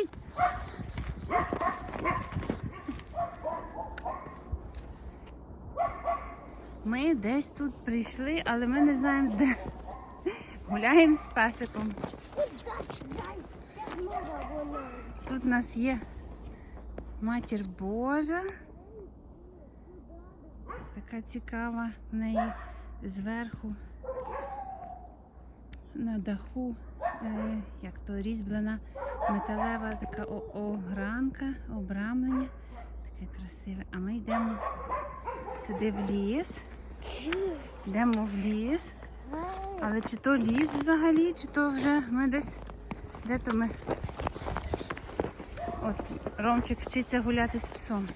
Ой! Ми десь тут прийшли, але ми не знаємо де. Гуляємо з песиком. Тут у нас є матір Божа. Така цікава в неї зверху на даху, е, як то різьблена металева така огранка, обрамлення. Таке красиве. А ми йдемо сюди в ліс. Йдемо в ліс. Але чи то ліс взагалі, чи то вже ми десь. Де то ми? От, Ромчик вчиться гуляти з псом.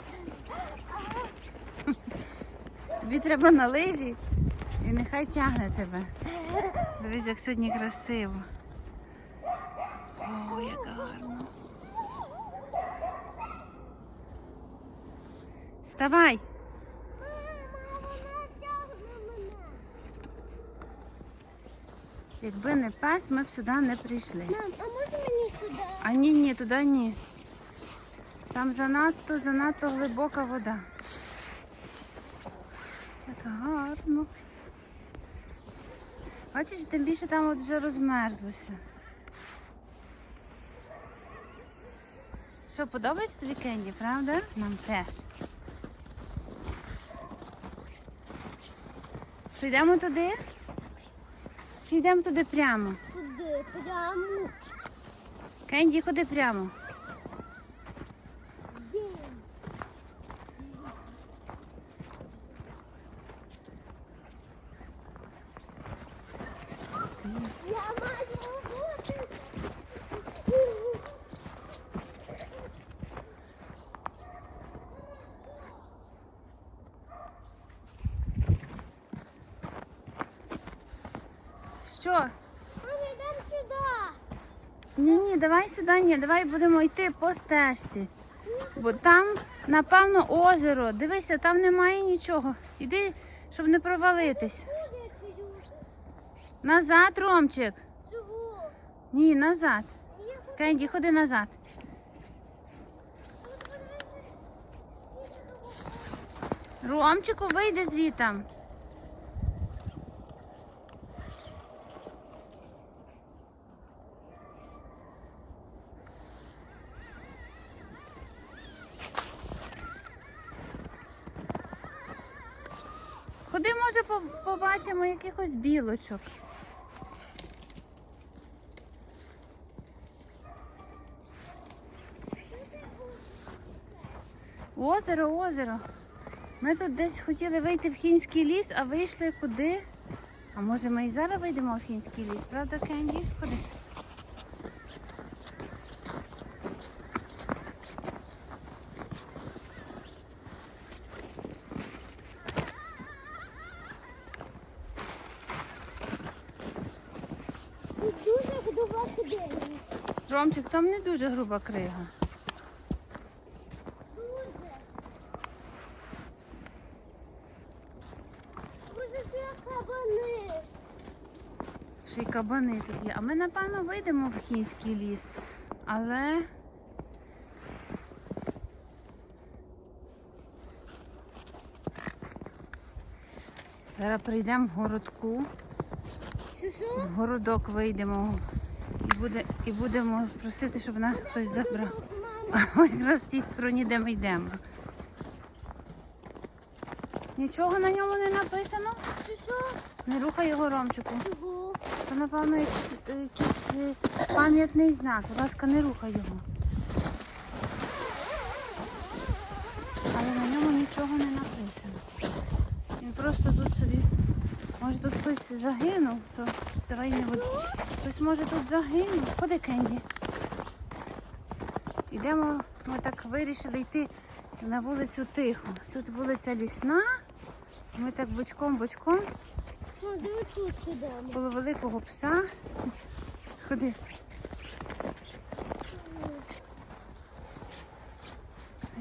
Тобі треба на лижі і нехай тягне тебе. Дивись, як сьогодні красиво. О, як Вставай! Якби не пес, ми б сюди не прийшли. Мам, а можна мені сюди? А ні, ні, туди ні. Там занадто, занадто глибока вода. Як гарно. Бачиш, тим більше там от вже розмерзлося. Що, подобається тобі Кенді, правда? Нам теж. Що йдемо туди? Чи йдемо туди прямо? Куди? Прямо. Кенді, ходи прямо. Я маю бути. Що? Мам, йдемо сюди. Ні, ні, давай сюди, ні, давай будемо йти по стежці. Бо там, напевно, озеро. Дивися, там немає нічого. Іди, щоб не провалитись. Назад, Ромчик. Чого? Ні, назад. Кенді, ходи назад. Ромчику, вийди звітам. Ходи, може, побачимо якихось білочок. Озеро, озеро. Ми тут десь хотіли вийти в Хінський ліс, а вийшли куди? А може ми і зараз вийдемо в Хінський ліс, правда, Кенді? Ходи. Тут дуже глибоко дерево. Ромчик, там не дуже груба крига. Ще й кабани тут є. А ми, напевно, вийдемо в Хінський ліс. Але. Зараз прийдемо в городку. В городок вийдемо буде, і будемо просити, щоб нас хтось забрав. А якраз в тій стороні, де ми йдемо. Нічого на ньому не написано. що що? Не рухай його ромчику. Чого? Це, напевно, якийсь, якийсь е, пам'ятний знак. Будь ласка, не рухай його. Але на ньому нічого не написано. Він просто тут собі. Може тут хтось загинув, то давай не буду. Хтось може тут загинув. Ходи, Кенді. Йдемо, ми так вирішили йти на вулицю Тиху. Тут вулиця Лісна. Ми так бочком-бочком коло великого пса. Ходи.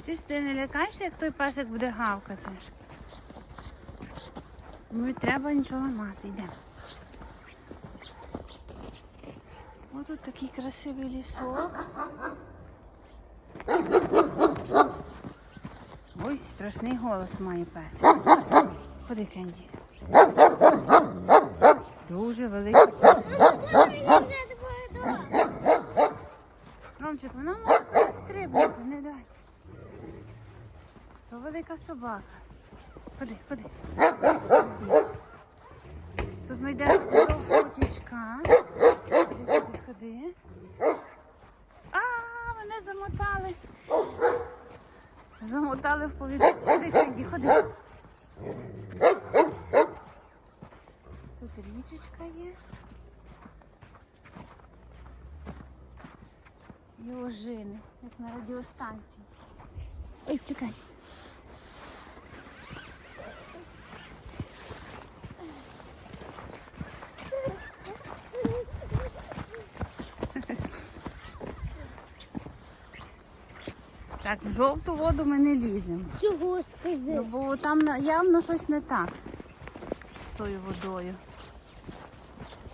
Чи ти не лякаєшся, як той песик буде гавкати? Не треба нічого мати, йдемо. Ось тут такий красивий лісок. Ой, страшний голос має песик. Ходи, Кенді. Дуже великий песик. Ромчик, вона може стрибнути, не дай. То велика собака. Ходи, ходи. Тут ми йдемо вздовж потічка. Ходи, ходи, ходи. А, мене замотали. Замотали в повітря. Ходи, Кенді, ходи. Тут річечка є. І ожини, як на радіостанції. Ой, чекай. Так, в жовту воду ми не ліземо. Чого Ну, скажи? бо там явно щось не так з тою водою.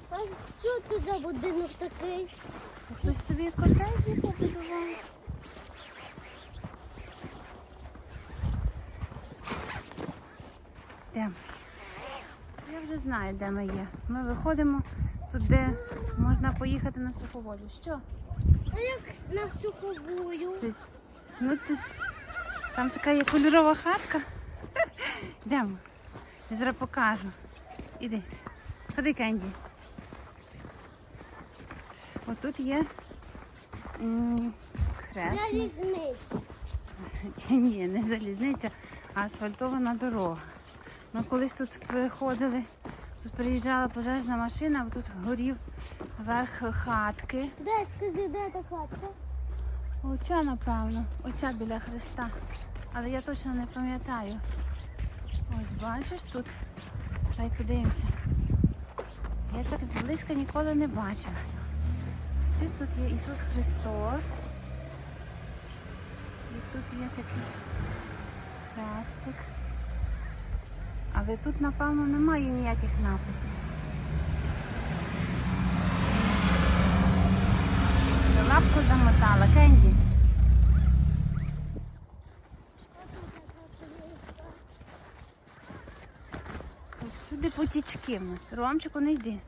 А що це за будинок такий? То хтось собі котеджі побудував. Де? Я вже знаю, де ми є. Ми виходимо туди, можна поїхати на суховоду. Що? А як на суховую? Ну тут там така є кольорова хатка. Йдемо. Зараз покажу. Іди. Ходи, Кенді. Отут є хрест. Залізниця. Ні, не залізниця, а асфальтована дорога. Ми колись тут приходили, тут приїжджала пожежна машина, бо тут горів верх хатки. Де скажи, де та хатка? Оця, напевно, оця біля Христа. Але я точно не пам'ятаю. Ось бачиш тут. Дай подивимося. Я так зблизька ніколи не бачила. Чись тут є Ісус Христос. І тут є такий хрестик. Але тут, напевно, немає ніяких написів. Лапку замотала, Кенді. Сюди потічки в нас. Ромчику, не йди.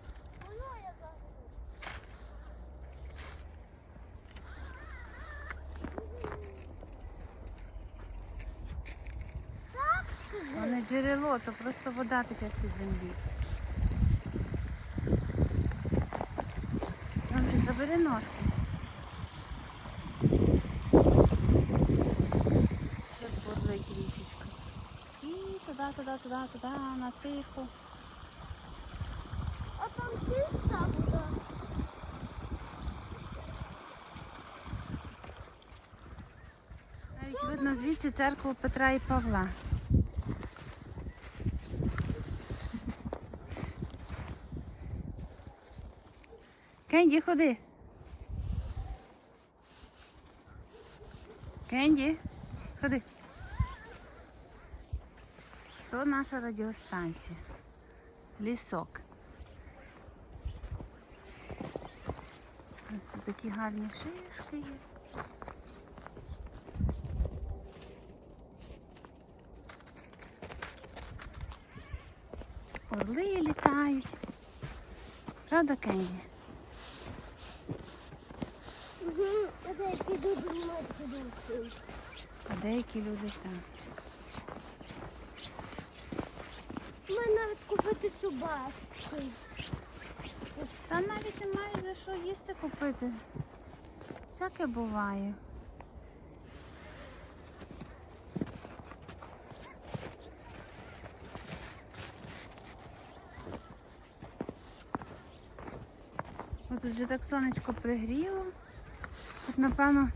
Воно не джерело, то просто вода тече з-під землі. Ромчик, забери ножку. Як бурлить річечка. І туди, туди, туди, туди, на тихо. А там чиста вода. Навіть видно звідси церкву Петра і Павла. Кенді, ходи. Кенді, ходи. То наша радіостанція. Лісок. Ось тут такі гарні шишки є. Орли літають. Правда, Кенді? Угу. А де які люди мають? А деякі люди там. Можна навіть купити собак. Та навіть немає за що їсти купити. Всяке буває. Ось Тут вже так сонечко пригріло. Тут, напевно,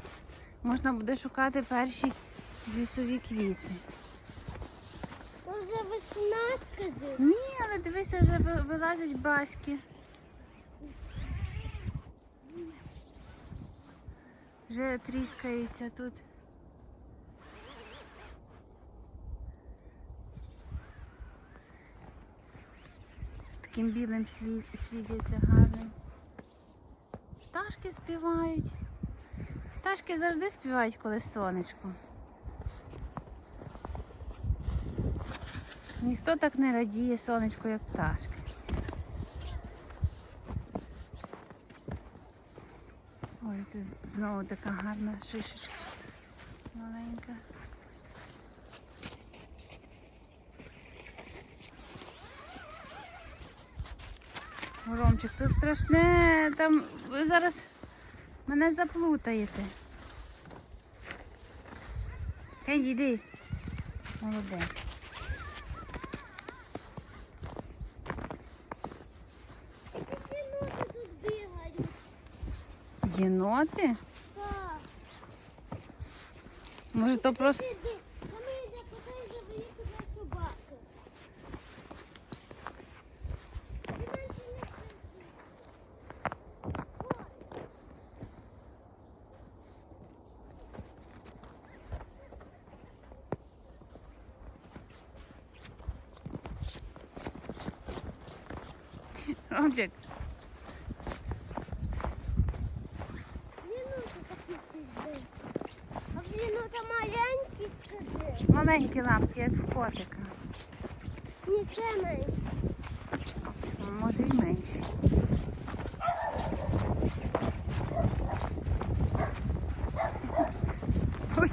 можна буде шукати перші лісові квіти. Скажи. Ні, але дивися, вже ви- вилазять баськи. Вже тріскається тут. Таким білим сві- світиться гарним. Пташки співають. Пташки завжди співають, коли сонечко. Ніхто так не радіє сонечку, як пташки. Ой, тут знову така гарна шишечка. Маленька. Ромчик, тут страшне, там ви зараз мене заплутаєте. Кенді, йди. Молодець. Єноти? Так. Може, то просто. Іди, лапки, як в котика. Ні, це менше. А Може і менші. Ой,